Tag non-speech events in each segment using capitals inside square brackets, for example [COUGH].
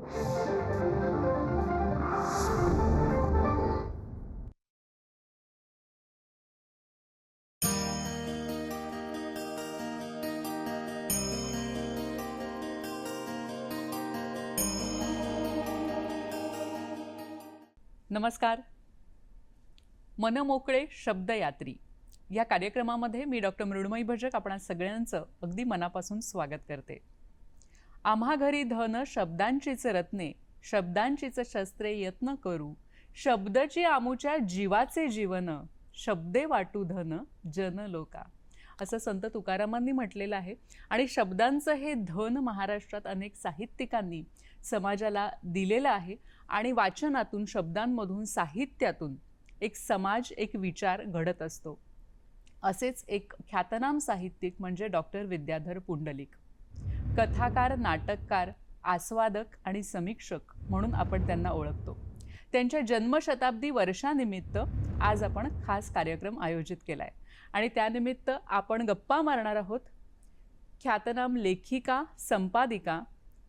नमस्कार. मनमोकळे शब्दयात्री. या कार्यक्रमामध्ये मी डॉक्टर मृण्मयी भजक आपण सगळ्यांचं अगदी मनापासून स्वागत करते. आम्हा घरी धन शब्दांचीच रत्ने शब्दांचीच शस्त्रे यत्न करू. शब्दची आमुच्या जीवाचे जीवन शब्दे वाटू धन जन लोका. असं संत तुकारामांनी म्हटलेलं आहे. आणि शब्दांचं हे धन महाराष्ट्रात अनेक साहित्यिकांनी समाजाला दिलेलं आहे. आणि वाचनातून शब्दांमधून साहित्यातून एक समाज एक विचार घडत असतो. असेच एक ख्यातनाम साहित्यिक म्हणजे डॉक्टर विद्याधर पुंडलिक. कथाकार नाटककार आस्वादक आणि समीक्षक म्हणून आपण त्यांना ओळखतो. त्यांच्या जन्मशताब्दी वर्षानिमित्त आज आपण खास कार्यक्रम आयोजित केला आहे आणि त्यानिमित्त आपण गप्पा मारणार आहोत. ख्यातनाम लेखिका संपादिका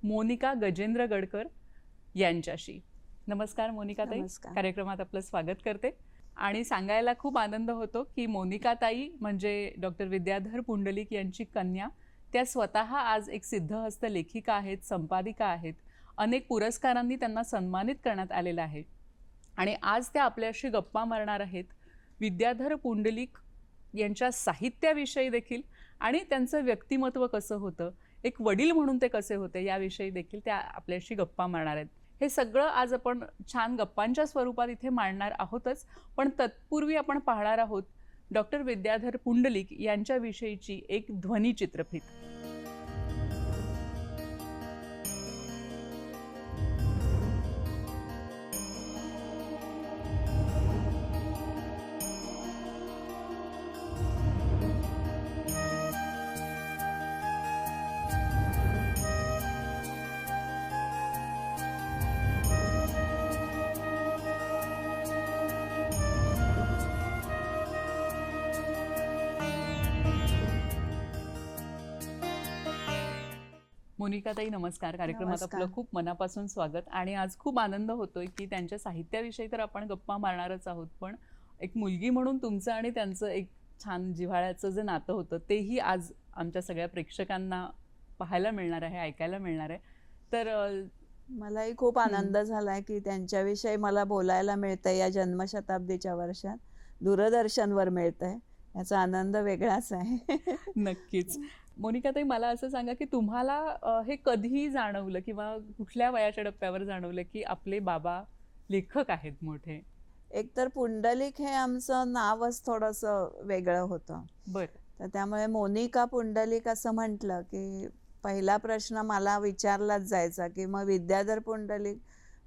मोनिका गजेंद्र गडकर यांच्याशी. नमस्कार मोनिका ताई. कार्यक्रमात आपलं स्वागत करते. आणि सांगायला खूप आनंद होतो की मोनिका ताई म्हणजे डॉक्टर विद्याधर पुंडलिक यांची कन्या त्या स्वतः आज एक सिद्धहस्त लेखिका आहेत संपादिका आहेत. अनेक पुरस्कारांनी त्यांना सन्मानित करण्यात आलेलं आहे. आणि आज त्या आपल्याशी गप्पा मारणार आहेत विद्याधर पुंडलिक यांच्या साहित्याविषयी देखील आणि त्यांचं व्यक्तिमत्व कसं होतं एक वडील म्हणून ते कसे होते याविषयी देखील त्या आपल्याशी गप्पा मारणार आहेत. हे सगळं आज आपण छान गप्पांच्या स्वरूपात इथे मांडणार आहोतच पण तत्पूर्वी आपण पाहणार आहोत डॉक्टर विद्याधर पुंडलिक यांच्याविषयीची एक ध्वनी मोनिकाताई नमस्कार. कार्यक्रमात. आपलं खूप मनापासून स्वागत. आणि आज खूप आनंद होतोय की त्यांच्या साहित्याविषयी तर आपण गप्पा मारणारच आहोत पण एक मुलगी म्हणून तुमचं आणि त्यांचं एक छान जिव्हाळ्याचं जे नातं होतं तेही आज आमच्या सगळ्या प्रेक्षकांना पाहायला मिळणार आहे ऐकायला मिळणार आहे. तर मलाही खूप आनंद झालाय की त्यांच्याविषयी मला बोलायला मिळतंय या जन्मशताब्दीच्या वर्षात. दूरदर्शनवर मिळतंय. याचा आनंद वेगळाच आहे. नक्कीच. मोनिकाताई मला असं सांगा की तुम्हाला हे कधी जाणवलं किंवा कुठल्या वयाच्या टप्प्यावर जाणवलं की आपले बाबा लेखक आहेत मोठे? एकतर पुंडलिक हे आमचं नावच थोडंसं वेगळं होतं. बरं. तर त्यामुळे मोनिका पुंडलिक असं म्हटलं की पहिला प्रश्न मला विचारलाच जायचा की मग विद्याधर पुंडलिक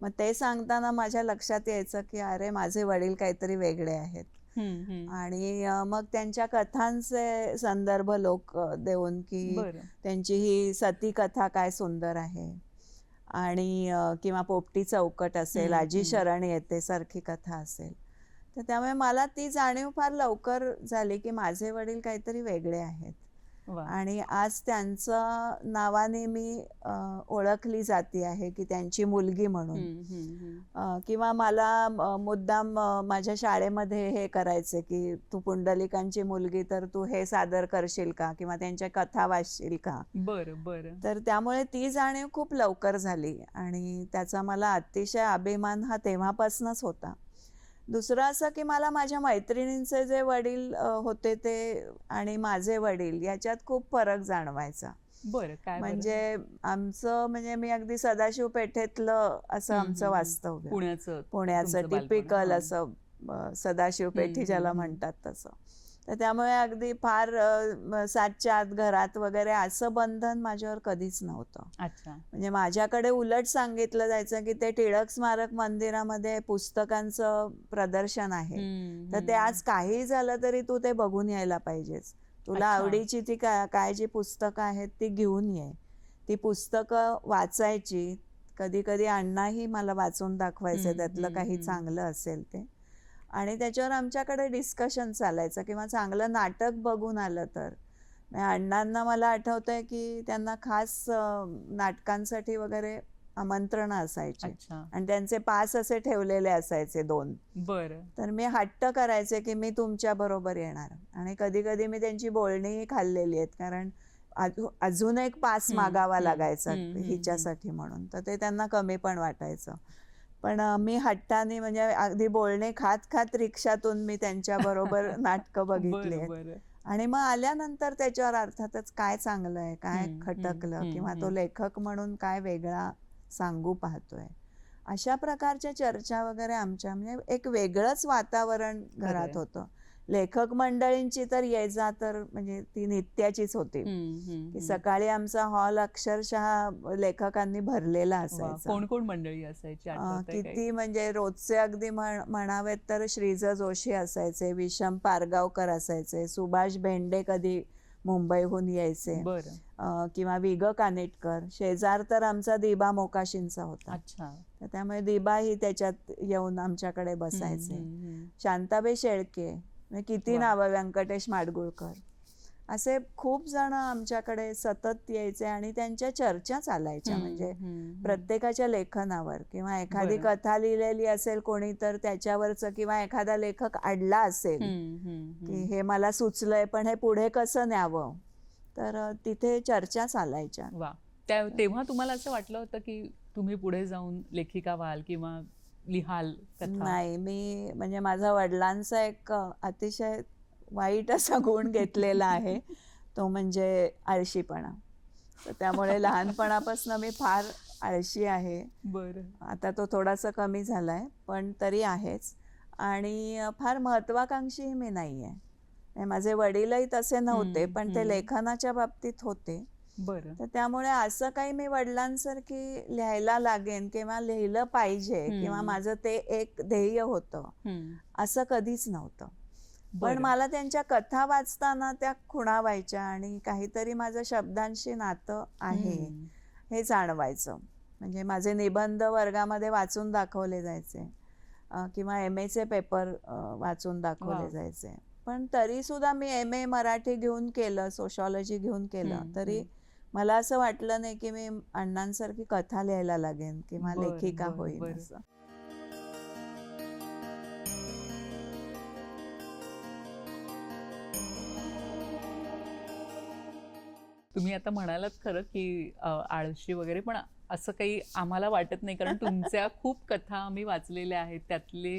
मग ते सांगताना माझ्या लक्षात यायचं की अरे माझे वडील काहीतरी वेगळे आहेत. आणि मग त्यांच्या कथांचे संदर्भ लोक देऊन की त्यांची ही सती कथा काय सुंदर आहे. आणि किंवा पोपटी चौकट असेल आजी. शरण येते सारखी कथा असेल. तर त्यामुळे मला ती जाणीव फार लवकर झाली की माझे वडील काहीतरी वेगळे आहेत. आणि आज त्यांचं नावाने मी ओळखली जाते आहे की त्यांची मुलगी म्हणून. किंवा मला मुद्दाम माझ्या शाळेमध्ये हे करायचे की तू पुंडलिकांची मुलगी तर तू हे सादर करशील का? किंवा त्यांच्या कथा वाचशील का? बरं बरं. तर त्यामुळे ती जाणीव खूप लवकर झाली आणि त्याचा मला अतिशय अभिमान हा तेव्हापासूनच होता. दुसरं असं की मला माझ्या मैत्रिणींचे जे वडील होते ते आणि माझे वडील याच्यात खूप फरक जाणवायचा बरं काय? म्हणजे आमचं म्हणजे मी अगदी सदाशिव पेठेतलं असं आमचं. वास्तव्य पुण्याचं पुण्याचं टिपिकल. असं सदाशिव पेठी ज्याला. म्हणतात तसं तर त्यामुळे अगदी फार सातच्या आत घरात वगैरे असं बंधन माझ्यावर कधीच नव्हतं. अच्छा. म्हणजे माझ्याकडे उलट सांगितलं जायचं की ते टिळक स्मारक मंदिरामध्ये पुस्तकांचं प्रदर्शन आहे. तर ते. आज काही झालं तरी तू ते बघून यायला पाहिजेस. तुला. आवडीची ती काय काय जी पुस्तकं आहेत ती घेऊन ये. ती पुस्तकं वाचायची. कधी कधी अण्णाही मला वाचून दाखवायचे त्यातलं काही. चांगलं असेल ते. आणि त्याच्यावर आमच्याकडे डिस्कशन चालायचं. किंवा चांगलं नाटक बघून आलं तर. अण्णांना मला आठवतंय की त्यांना खास नाटकांसाठी वगैरे आमंत्रण असायचे. आणि त्यांचे पास असे ठेवलेले असायचे दोन. बरं. तर मी हट्ट करायचे की मी तुमच्या बरोबर येणार. आणि कधी कधी मी त्यांची बोलणीही खाल्लेली आहेत. कारण अजू- अजून एक पास मागावा लागायचा हिच्यासाठी म्हणून. तर ते त्यांना कमी पण वाटायचं. पण मी हट्टाने म्हणजे अगदी बोलणे खात खात रिक्षातून मी त्यांच्या बरोबर [LAUGHS] नाटकं बघितली आणि मग आल्यानंतर त्याच्यावर अर्थातच काय चांगलं आहे काय खटकलं किंवा तो. लेखक म्हणून काय वेगळा सांगू पाहतोय अशा प्रकारच्या चर्चा वगैरे आमच्या म्हणजे एक वेगळंच वातावरण घरात. होतं लेखक मंडळींची तर ये जा तर म्हणजे ती नित्याचीच होती. की. सकाळी आमचा हॉल अक्षरशः लेखकांनी भरलेला असायचा. कोण कोण मंडळी असायची? किती म्हणजे रोजचे अगदी म्हण- म्हणावेत तर श्रीज जोशी असायचे विषम पारगावकर असायचे सुभाष भेंडे कधी मुंबईहून यायचे किंवा वि ग कानेटकर शेजार तर आमचा दिबा मोकाशींचा होता. अच्छा. तर त्यामुळे दिबा ही त्याच्यात येऊन आमच्याकडे बसायचे. शांताबाई शेळके किती वा. नावं व्यंकटेश माडगुळकर असे खूप जण आमच्याकडे सतत यायचे आणि त्यांच्या चर्चा चालायच्या म्हणजे. प्रत्येकाच्या लेखनावर किंवा एखादी. कथा लिहिलेली असेल कोणी तर त्याच्यावरचं किंवा एखादा लेखक अडला असेल की. हे मला सुचलंय पण हे पुढे कसं न्यावं तर तिथे चर्चा चालायच्या वा तेव्हा तुम्हाला असं वाटलं होतं की तुम्ही पुढे जाऊन लेखिका व्हाल किंवा लिहाल कथा. नाही मी म्हणजे माझा वडिलांचा एक अतिशय वाईट असा गुण घेतलेला आहे. तो म्हणजे आळशीपणा. तर त्यामुळे लहानपणापासून मी फार आळशी आहे. बरं. आता तो थोडासा कमी झाला आहे पण तरी आहेच. आणि फार महत्वाकांक्षी मी नाही आहे माझे वडीलही तसे नव्हते पण ते. लेखनाच्या बाबतीत होते. बरं तर त्यामुळे असं काही मी वडिलांसारखी लिहायला लागेन किंवा लिहिलं पाहिजे. किंवा माझं ते एक ध्येय होतं. असं कधीच नव्हतं पण. मला त्यांच्या कथा वाचताना त्या खुणावायच्या आणि काहीतरी माझं शब्दांशी नातं आहे. हे जाणवायचं म्हणजे माझे निबंध वर्गामध्ये वाचून दाखवले जायचे किंवा एम एचे पेपर वाचून दाखवले. जायचे पण तरी सुद्धा मी एम ए मराठी घेऊन केलं सोशॉलॉजी घेऊन केलं तरी. मला असं वाटलं नाही की मी अण्णांसारखी कथा लिहायला लागेन किंवा लेखिका. असं तुम्ही आता म्हणालात खरं की आळशी वगैरे पण असं काही आम्हाला वाटत नाही कारण तुमच्या [LAUGHS] खूप कथा आम्ही वाचलेल्या आहेत. त्यातले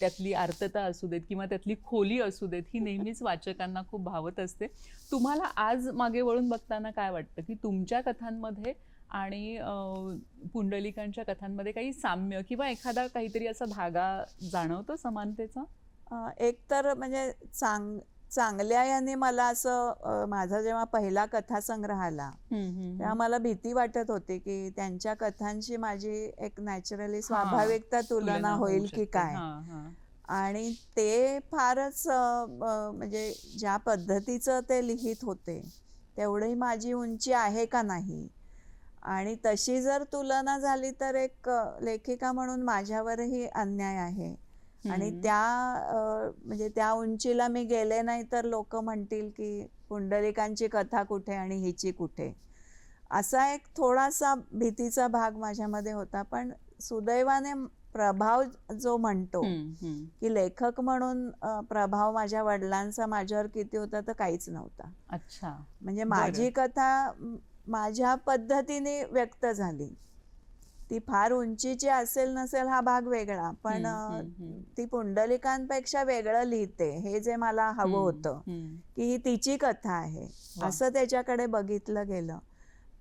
त्यातली आर्तता असू देत किंवा त्यातली खोली असू देत ही नेहमीच वाचकांना खूप भावत असते. तुम्हाला आज मागे वळून बघताना काय वाटतं की तुमच्या कथांमध्ये आणि पुंडलिकांच्या कथांमध्ये काही साम्य किंवा एखादा काहीतरी असा धागा जाणवतो समानतेचा? एक तर म्हणजे चांग चांगल्या याने मला असं माझा जेव्हा पहिला कथासंग्रह आला तेव्हा मला भीती वाटत होती की त्यांच्या कथांशी माझी एक नॅचरली स्वाभाविकता तुलना होईल की काय? आणि ते फारच म्हणजे ज्या पद्धतीचं ते लिहित होते तेवढी माझी उंची आहे का नाही? आणि तशी जर तुलना झाली तर एक लेखिका म्हणून माझ्यावरही अन्याय आहे. आणि त्या म्हणजे त्या उंचीला मी गेले नाही तर लोक म्हणतील की पुंडलिकांची कथा कुठे आणि हिची कुठे. असा एक थोडासा भीतीचा भाग माझ्यामध्ये होता पण सुदैवाने प्रभाव जो म्हणतो की लेखक म्हणून प्रभाव माझ्या वडिलांचा माझ्यावर किती होता तर काहीच नव्हता. अच्छा. म्हणजे माझी कथा माझ्या पद्धतीने व्यक्त झाली. ती फार उंचीची असेल नसेल हा भाग वेगळा पण. ती पुंडलिकांपेक्षा वेगळं लिहिते हे जे मला हवं होतं. की ही तिची कथा आहे. असं त्याच्याकडे बघितलं गेलं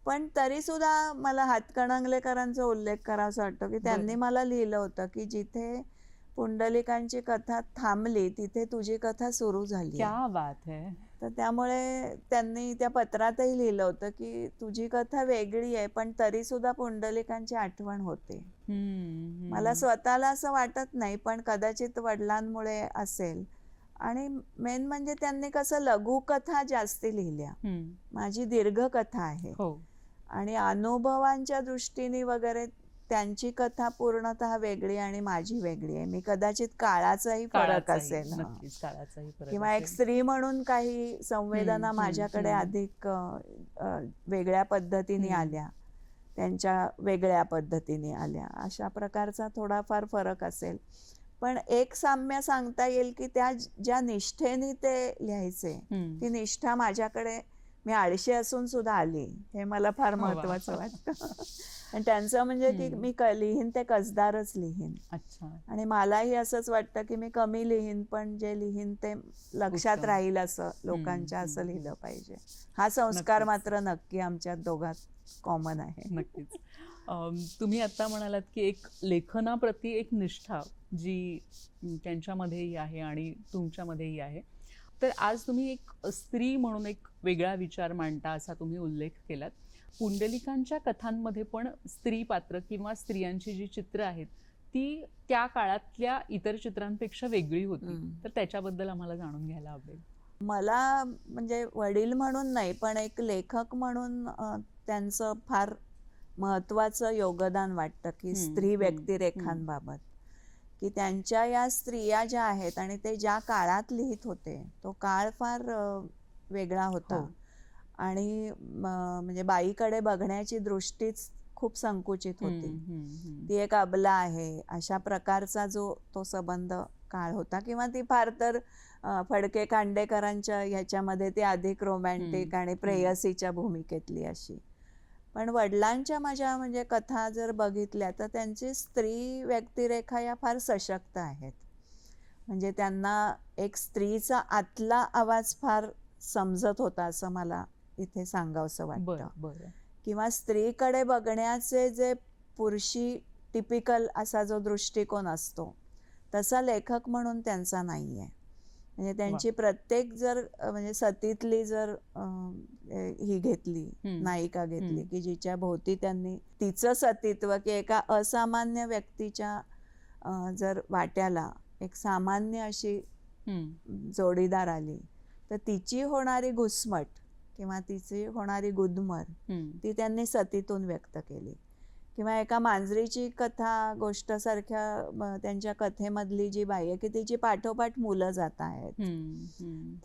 पण तरी सुद्धा मला हातकणंगलेकरांचा उल्लेख करावासा वाटतो की त्यांनी. मला लिहिलं होतं की जिथे पुंडलिकांची कथा थांबली तिथे तुझी कथा सुरू झाली क्या बात है तर त्यामुळे त्यांनी त्या पत्रातही लिहिलं होतं की तुझी कथा वेगळी आहे पण तरी सुद्धा पुंडलिकांची आठवण होते. मला. स्वतःला असं वाटत नाही पण कदाचित वडिलांमुळे असेल. आणि मेन म्हणजे त्यांनी कसं लघुकथा जास्ती लिहिल्या. माझी दीर्घकथा आहे. हो. आणि अनुभवांच्या दृष्टीने वगैरे त्यांची कथा पूर्णतः वेगळी आणि माझी वेगळी आहे मी कदाचित काळाचाही फरक असेल हा. किंवा एक. स्त्री म्हणून काही संवेदना माझ्याकडे. अधिक वेगळ्या पद्धतीने. आल्या त्यांच्या वेगळ्या पद्धतीने आल्या अशा प्रकारचा थोडाफार फरक असेल पण एक साम्य सांगता येईल की त्या ज्या निष्ठेने ते लिहायचे. ती निष्ठा माझ्याकडे मी आळशी असून सुद्धा आली हे मला फार वा. महत्वाचं वाटतं आणि त्यांचं म्हणजे की. मी क- लिहीन ते कसदारच लिहीन अच्छा आणि मलाही असंच वाटतं की मी कमी लिहीन पण जे लिहीन ते लक्षात. राहील असं लोकांच्या असं. लिहिलं पाहिजे हा संस्कार. मात्र नक्की आमच्या दोघात कॉमन आहे नक्कीच तुम्ही आता म्हणालात की एक लेखनाप्रती एक निष्ठा जी त्यांच्यामध्येही आहे आणि तुमच्यामध्येही आहे तर आज तुम्ही एक स्त्री म्हणून एक वेगळा विचार मांडता असा तुम्ही उल्लेख केलात. पुंडलिकांच्या कथांमध्ये पण स्त्री पात्र किंवा स्त्रियांची जी चित्र आहेत ती त्या काळातल्या इतर चित्रांपेक्षा वेगळी होती. तर त्याच्याबद्दल आम्हाला जाणून घ्यायला आवडेल. मला म्हणजे वडील म्हणून नाही पण एक लेखक म्हणून त्यांचं फार महत्वाचं योगदान वाटतं की स्त्री व्यक्तिरेखांबाबत. की त्यांच्या या स्त्रिया ज्या आहेत आणि ते ज्या काळात लिहित होते तो काळ फार वेगळा होता. हो. आणि म्हणजे बाईकडे बघण्याची दृष्टीच खूप संकुचित होती. ती एक अबला आहे. अशा प्रकारचा जो तो संबंध काळ होता किंवा ती फार तर फडके खांडेकरांच्या ह्याच्यामध्ये ती अधिक रोमॅन्टिक आणि प्रेयसीच्या भूमिकेतली अशी. पण वडिलांच्या माझ्या म्हणजे कथा जर बघितल्या तर त्यांची स्त्री व्यक्तिरेखा या फार सशक्त आहेत. म्हणजे त्यांना एक स्त्रीचा आतला आवाज फार समजत होता असं मला इथे सांगावंसं वाटतं. बरं. किंवा स्त्रीकडे बघण्याचे जे पुरुषी टिपिकल असा जो दृष्टिकोन असतो तसा लेखक म्हणून त्यांचा नाही आहे म्हणजे त्यांची प्रत्येक जर म्हणजे सतीतली जर ही घेतली. नायिका घेतली. की जिच्या भोवती त्यांनी तिचं सतीत्व की एका असामान्य व्यक्तीच्या जर वाट्याला एक सामान्य अशी जोडीदार आली तर तिची होणारी घुसमट किंवा तिची होणारी गुदमर. ती त्यांनी सतीतून व्यक्त केली किंवा एका मांजरीची कथा गोष्टसारख्या म, त्यांच्या कथेमधली जी बाई आहे की तिची पाठोपाठ मुलं जात आहेत.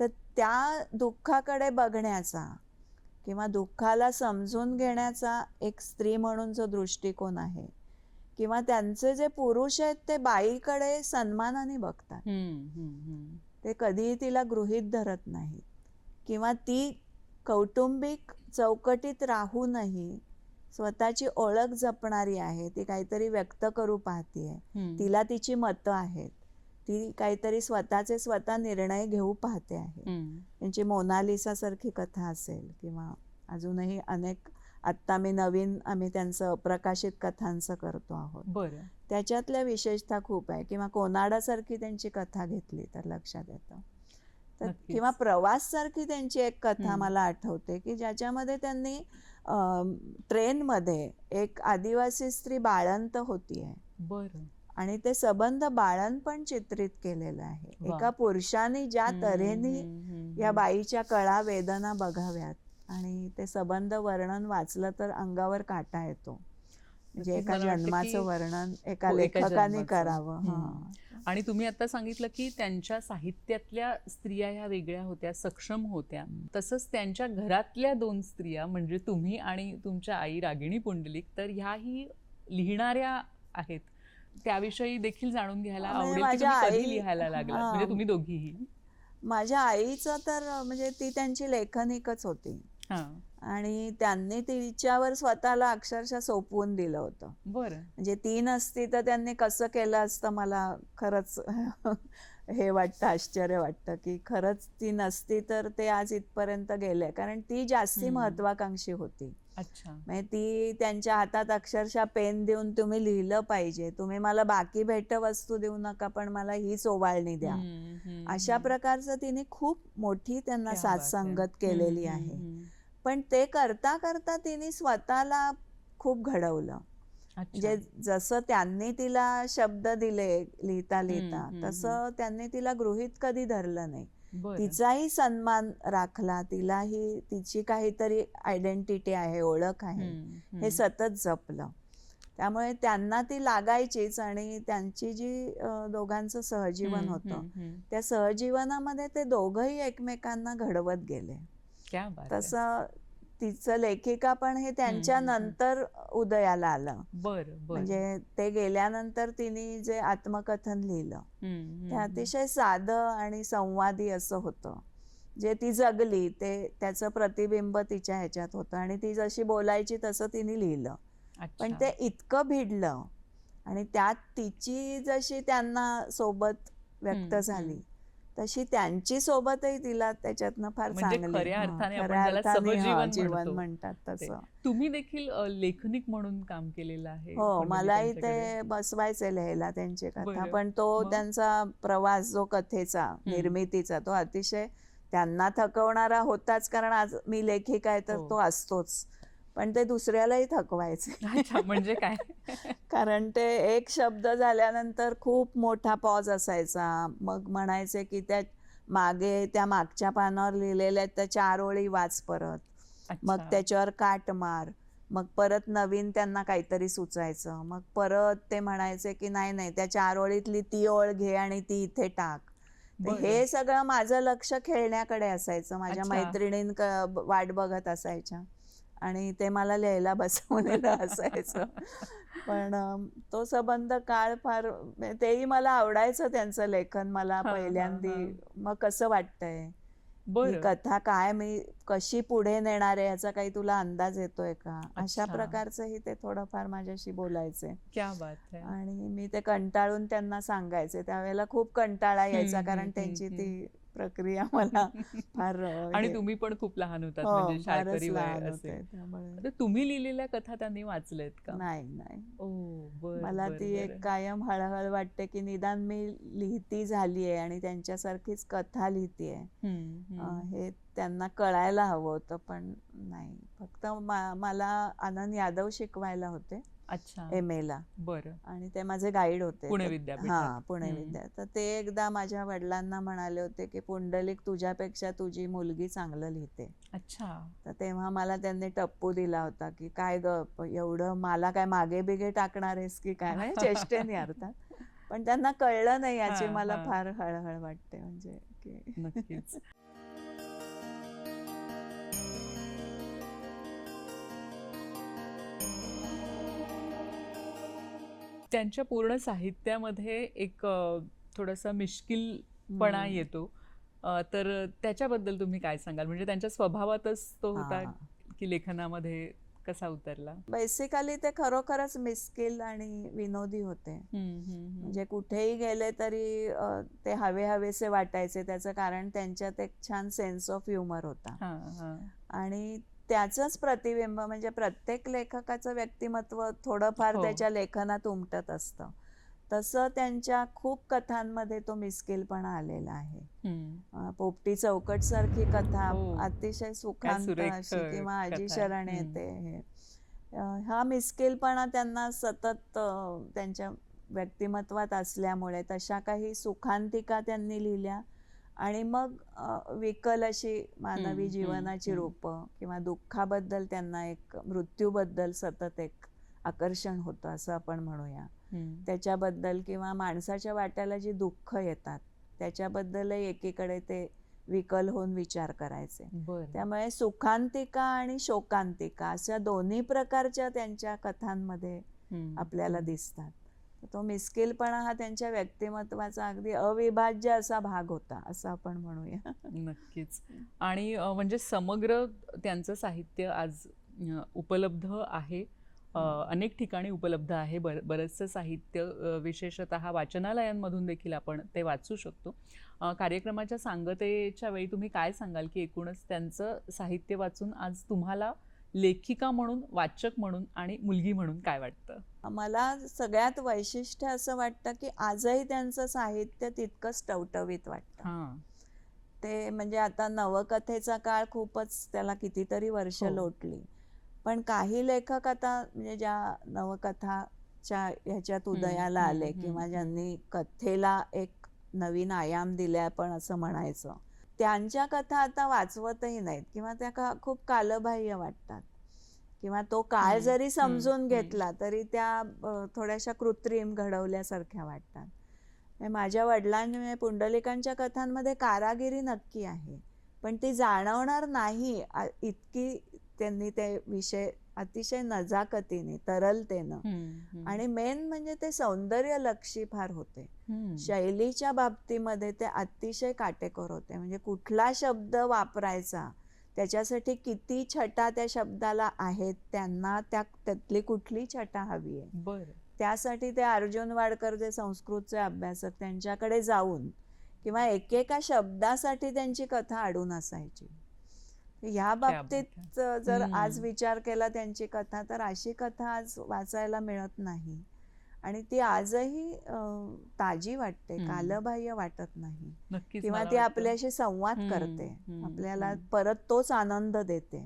तर त्या दुःखाकडे बघण्याचा किंवा दुःखाला समजून घेण्याचा एक स्त्री म्हणून जो दृष्टिकोन आहे किंवा त्यांचे जे पुरुष आहेत ते बाईकडे सन्मानाने बघतात. ते कधीही तिला गृहीत धरत नाहीत किंवा ती कौटुंबिक चौकटीत राहूनही स्वतःची ओळख जपणारी आहे ती काहीतरी व्यक्त करू पाहतीये. तिला तिची मतं आहेत ती काहीतरी स्वतःचे स्वतः निर्णय घेऊ पाहते आहे. त्यांची मोनालिसा सारखी कथा असेल किंवा अजूनही अनेक आत्ता मी नवीन आम्ही त्यांचं प्रकाशित कथांचं करतो आहोत. बरं. त्याच्यातल्या विशेषता खूप आहे. किंवा कोनाडासारखी त्यांची कथा घेतली तर लक्षात येतं. तर. किंवा प्रवास सारखी त्यांची एक कथा. मला आठवते की ज्याच्यामध्ये त्यांनी ट्रेनमध्ये एक आदिवासी स्त्री बाळंत होतीये. बरं. आणि ते संबंध बाळणपण चित्रित केलेलं आहे. एका पुरुषाने ज्या तऱ्हेने या. बाईच्या कळा वेदना बघाव्यात आणि ते संबंध वर्णन वाचलं तर अंगावर काटा येतो म्हणजे एका जन्माचं वर्णन एका हो, एका लेखकाने. करावं आणि तुम्ही आता सांगितलं की त्यांच्या साहित्यातल्या स्त्रिया ह्या वेगळ्या होत्या सक्षम होत्या. तसंच त्यांच्या घरातल्या दोन स्त्रिया म्हणजे तुम्ही आणि तुमच्या आई रागिणी पुंडलिक तर ह्याही लिहिणाऱ्या आहेत त्याविषयी देखील जाणून घ्यायला आवडेल की तुम्ही कधी आई- लिहायला लागलात? हा. म्हणजे तुम्ही दोघीही. माझ्या आईचं तर म्हणजे ती त्यांची लेखनिकच होती. हा. आणि त्यांनी तिच्यावर स्वतःला अक्षरशः सोपवून दिलं होतं. बरं. म्हणजे ती नसती तर त्यांनी कसं केलं असतं मला खरंच [LAUGHS] हे वाटतं आश्चर्य वाटतं की खरंच ती नसती तर ते आज इथपर्यंत गेले. कारण ती जास्ती. महत्वाकांक्षी होती. अच्छा म्हणजे ती त्यांच्या हातात अक्षरशः पेन देऊन तुम्ही लिहिलं पाहिजे तुम्ही मला बाकी भेटवस्तू देऊ नका पण मला हीच ओवाळणी द्या अशा. प्रकारचं तिने खूप मोठी त्यांना. साथसंगत केलेली आहे. पण ते करता करता तिने स्वतःला खूप घडवलं. म्हणजे जसं त्यांनी तिला शब्द दिले लिहिता लिहिता तसं त्यांनी तिला गृहीत कधी धरलं नाही. तिचाही सन्मान राखला तिलाही तिची काहीतरी आयडेंटिटी आहे ओळख आहे हे. सतत जपलं त्यामुळे त्यांना ती लागायचीच आणि त्यांची जी दोघांचं सहजीवन होतं. त्या सहजीवनामध्ये ते दोघंही एकमेकांना घडवत गेले. तसं तिचं लेखिका पण हे त्यांच्या. नंतर उदयाला आलं बर म्हणजे ते गेल्यानंतर तिने जे आत्मकथन लिहिलं ते अतिशय साधं आणि संवादी असं होतं जे ती जगली ते त्याचं प्रतिबिंब तिच्या ह्याच्यात होतं आणि ती जशी बोलायची तसं तिने लिहिलं. पण. ते इतकं भिडलं आणि त्यात तिची जशी त्यांना सोबत व्यक्त झाली तशी त्यांची सोबतही तिला त्याच्यातनं फार म्हणजे चांगली खऱ्या अर्थाने आपण जीवन म्हणतो. म्हणतात तसं तुम्ही देखील लेखनिक म्हणून काम केलेलं आहे हो मलाही. ते बसवायचे लिहायला त्यांची कथा. पण तो? त्यांचा प्रवास जो कथेचा निर्मितीचा तो अतिशय त्यांना थकवणारा होताच कारण आज मी लेखिका आहे तर हो. तो असतोच पण ते दुसऱ्यालाही थकवायचे. म्हणजे काय? [LAUGHS] कारण ते एक शब्द झाल्यानंतर खूप मोठा पॉज असायचा. मग म्हणायचे की त्या मागे त्या मागच्या पानावर लिहिलेल्या त्या चार ओळी वाच परत. मग. त्याच्यावर काट मार. मग परत नवीन त्यांना काहीतरी सुचायचं मग परत ते म्हणायचे की नाही नाही त्या चार ओळीतली ती ओळ घे आणि ती इथे टाक. हे सगळं माझं लक्ष खेळण्याकडे असायचं. माझ्या. मैत्रिणीं वाट बघत असायच्या. आणि ते मला लिहायला बसवलेलं [LAUGHS] असायचं. पण तो संबंध काळ फार तेही मला आवडायचं त्यांचं लेखन मला पहिल्यांदी. मग कसं वाटतंय? ही कथा काय मी कशी पुढे नेणार आहे याचा काही तुला अंदाज येतोय का? अशा. प्रकारचंही ते थोडंफार माझ्याशी बोलायचे. क्या बात आणि मी ते कंटाळून त्यांना सांगायचे. त्यावेळेला खूप कंटाळा यायचा कारण त्यांची ती प्रक्रिया मला फार आणि तुम्ही पण खूप लहान होतात हो, म्हणजे शाळकरी वय होते तर तुम्ही लिहिलेल्या कथा त्यांनी वाचल्यात का? नाही नाही. मला ती. एक कायम हळहळ वाटते की निदान मी लिहिती झालीये आणि त्यांच्यासारखीच कथा लिहितीये. हे त्यांना कळायला हवं होतं पण नाही. फक्त मला आनंद यादव शिकवायला होते. अच्छा. एम ला. बरं. आणि ते माझे गाईड होते. पुणे विद्यापीठात. हा पुणे. विद्या तर ते एकदा माझ्या वडिलांना म्हणाले होते की पुंडलिक तुझ्यापेक्षा तुझी मुलगी चांगलं लिहिते. अच्छा. तर तेव्हा मला त्यांनी टप्पू दिला होता की काय ग एवढं मला काय मागे बिगे टाकणार आहेस की काय? म्हणजे चेष्टेने अर्थात. [LAUGHS] पण त्यांना कळलं नाही याची मला. फार हळहळ वाटते म्हणजे की नक्कीच. त्यांच्या पूर्ण साहित्यामध्ये एक थोडासा मिश्किलपणा. येतो. तर त्याच्याबद्दल तुम्ही काय सांगाल? म्हणजे त्यांच्या स्वभावातच तो होता. की लेखनामध्ये कसा उतरला? बेसिकली ते खरोखरच मिस्किल आणि विनोदी होते. म्हणजे कुठेही गेले तरी ते हवे हवेसे वाटायचे. त्याचं कारण त्यांच्यात एक छान सेन्स ऑफ ह्युमर होता. आणि त्याचंच प्रतिबिंब म्हणजे प्रत्येक लेखकाचं व्यक्तिमत्व थोडंफार हो. त्याच्या लेखनात उमटत असतं तसं त्यांच्या खूप कथांमध्ये तो मिस्किलपणा आलेला आहे पोपटी चौकट सारखी कथा हो. अतिशय सुखांत अशी किंवा आजी. शरण. येते हे हा मिस्किलपणा त्यांना सतत त्यांच्या व्यक्तिमत्वात असल्यामुळे तशा काही सुखांतिका त्यांनी लिहिल्या आणि मग विकल अशी मानवी जीवनाची. रूपं किंवा दुःखाबद्दल त्यांना एक मृत्यूबद्दल सतत एक आकर्षण होतं असं आपण म्हणूया. त्याच्याबद्दल किंवा माणसाच्या वाट्याला जी दुःख येतात त्याच्याबद्दलही एकीकडे ते विकल होऊन विचार करायचे त्यामुळे सुखांतिका आणि शोकांतिका अशा दोन्ही प्रकारच्या त्यांच्या कथांमध्ये आपल्याला. दिसतात तो मिस्किलपणा हा त्यांच्या व्यक्तिमत्वाचा अगदी अविभाज्य असा भाग होता असं आपण म्हणूया. नक्कीच. आणि म्हणजे समग्र त्यांचं साहित्य आज उपलब्ध आहे. अनेक ठिकाणी उपलब्ध आहे. बर बरंचसं साहित्य विशेषत विशेषतः वाचनालयांमधून देखील आपण ते वाचू शकतो. कार्यक्रमाच्या सांगतेच्या वेळी तुम्ही काय सांगाल की एकूणच त्यांचं साहित्य वाचून आज तुम्हाला लेखिका म्हणून वाचक म्हणून आणि मुलगी म्हणून काय वाटतं? मला सगळ्यात वैशिष्ट्य असं वाटतं की आजही त्यांचं साहित्य तितकंच टवटवीत वाटतं हां ते म्हणजे आता नवकथेचा काळ खूपच त्याला कितीतरी वर्ष हो. लोटली पण काही लेखक आता म्हणजे ज्या नवकथाच्या ह्याच्यात उदयाला आले किंवा. ज्यांनी कथेला एक नवीन आयाम दिले आपण असं म्हणायचं त्यांच्या कथा आता वाचवतही नाहीत किंवा त्या का खूप कालबाह्य वाटतात किंवा तो काळ जरी समजून. घेतला तरी त्या थोड्याशा कृत्रिम घडवल्यासारख्या वाटतात म्हणजे माझ्या वडिलांनी म्हणजे पुंडलिकांच्या कथांमध्ये कारागिरी नक्की आहे पण ती जाणवणार नाही इतकी त्यांनी ते विषय अतिशय नजाकतीने तरलतेनं. आणि मेन म्हणजे ते सौंदर्य लक्षी फार होते. शैलीच्या बाबतीमध्ये ते अतिशय काटेकोर होते म्हणजे कुठला शब्द वापरायचा त्याच्यासाठी किती छटा त्या शब्दाला आहेत त्यांना त्या त्यातली कुठली छटा हवी आहे? बरं. त्यासाठी ते अर्जुन वाडकर जे संस्कृतचे अभ्यासक त्यांच्याकडे जाऊन किंवा एकेका शब्दासाठी त्यांची कथा अडून असायची. ह्या बाबतीत जर आज. विचार केला त्यांची कथा तर अशी कथा आज वाचायला मिळत नाही. आणि ती आजही ताजी वाटते. कालबाह्य वाटत नाही किंवा ती. आपल्याशी संवाद करते आपल्याला. परत तोच आनंद देते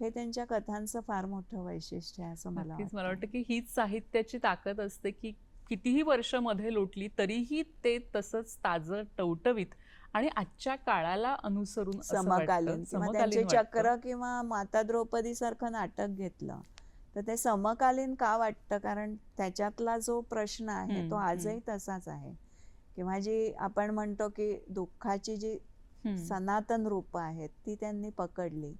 हे त्यांच्या कथांचं फार मोठं वैशिष्ट्य आहे असं मला मला वाटतं की हीच साहित्याची ताकद असते की कितीही वर्षमध्ये लोटली तरीही ते तसंच ताजं टवटवीत आणि आजच्या काळाला अनुसरून. समकालीन समकालीन. चक्र किंवा माता द्रौपदी सारखं नाटक घेतलं तर ते समकालीन का वाटतं कारण त्याच्यातला जो प्रश्न आहे तो. आजही तसाच आहे किंवा जी आपण म्हणतो की दुःखाची जी. सनातन रूप आहेत ती त्यांनी पकडली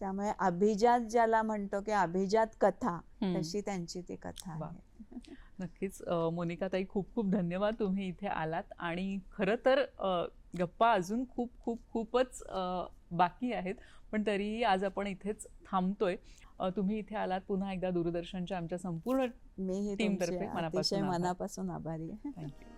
त्यामुळे अभिजात ज्याला म्हणतो की अभिजात कथा. तशी त्यांची ती कथा. आहे [LAUGHS] नक्कीच अ, मोनिकाताई खूप खूप धन्यवाद तुम्ही इथे आलात आणि खरं तर गप्पा अजून खूप खूप खूपच बाकी आहेत पण तरीही आज आपण इथेच थांबतोय तुम्ही इथे आलात पुन्हा एकदा दूरदर्शनच्या आमच्या संपूर्ण मीही टीमतर्फे तुमचे मनापासून. मनापासून आभारी आहे थँक्यू